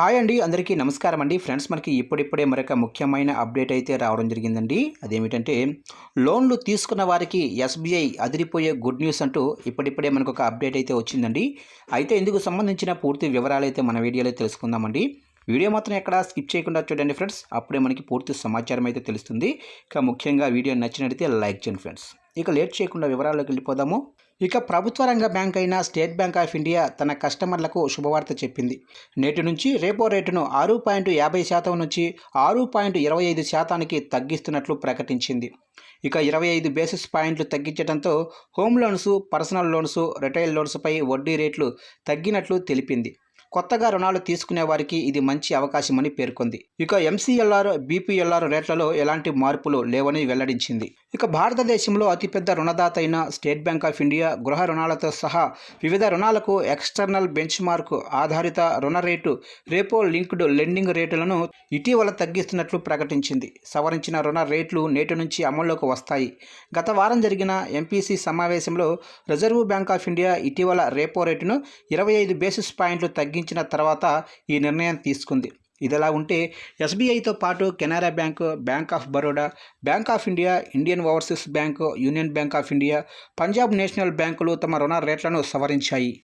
Hi అండి అందరికీ నమస్కారం అండి. ఫ్రెండ్స్ మనకి ఇప్పుడిప్పుడే మరొక ముఖ్యమైన అప్డేట్ అయితే రావడం జరిగిందండి. అదేమిటంటే లోన్లు తీసుకున్న వారికి ఎస్బీఐ అదిరిపోయే గుడ్ న్యూస్ అంటూ ఇప్పుడిప్పుడే మనకు ఒక అప్డేట్ అయితే వచ్చిందండి. అయితే ఇందుకు సంబంధించిన పూర్తి వివరాలు అయితే మన వీడియోలో తెలుసుకుందామండి. వీడియో మాత్రం ఎక్కడ స్కిప్ చేయకుండా చూడండి ఫ్రెండ్స్. అప్పుడే మనకి పూర్తి సమాచారం అయితే తెలుస్తుంది. ఇక ముఖ్యంగా వీడియో నచ్చినట్లయితే లైక్ చేయండి ఫ్రెండ్స్. ఇక లేట్ చేయకుండా వివరాల్లోకి వెళ్ళిపోదాము. ఇక ప్రభుత్వ రంగ బ్యాంక్ అయిన స్టేట్ బ్యాంక్ ఆఫ్ ఇండియా తన కస్టమర్లకు శుభవార్త చెప్పింది. నేటి నుంచి రేపో రేటును ఆరు పాయింట్ యాభై శాతం నుంచి ఆరు పాయింట్ ఇరవై ఐదు శాతానికి తగ్గిస్తున్నట్లు ప్రకటించింది. ఇక ఇరవై ఐదు బేసిస్ పాయింట్లు తగ్గించడంతో home loans personal loans retail లోన్స్పై వడ్డీ రేట్లు తగ్గినట్లు తెలిపింది. కొత్తగా రుణాలు తీసుకునే వారికి ఇది మంచి అవకాశమని పేర్కొంది. ఇక ఎంసీఎల్ఆర్ బీపీఎల్ఆర్ రేట్లలో ఎలాంటి మార్పులు లేవని వెల్లడించింది. ఇక భారతదేశంలో అతిపెద్ద రుణదాత అయిన స్టేట్ బ్యాంక్ ఆఫ్ ఇండియా గృహ రుణాలతో సహా వివిధ రుణాలకు ఎక్స్టర్నల్ బెంచ్ మార్క్ ఆధారిత రుణ రేటు రేపో లింక్డ్ లెండింగ్ రేటులను ఇటీవల తగ్గిస్తున్నట్లు ప్రకటించింది. సవరించిన రుణ రేట్లు నేటి నుంచి అమల్లోకి వస్తాయి. గత వారం జరిగిన ఎంపీసీ సమావేశంలో రిజర్వ్ బ్యాంక్ ఆఫ్ ఇండియా ఇటీవల రేపో రేటును ఇరవై ఐదు బేసిస్ పాయింట్లు తగ్గించిన తర్వాత ఈ నిర్ణయం తీసుకుంది. ఇదిలా ఉంటే ఎస్బీఐతో పాటు Canara bank bank of Baroda bank of India Indian overseas bank union bank of India Punjab national బ్యాంకులు తమ రుణ రేట్లను సవరించాయి.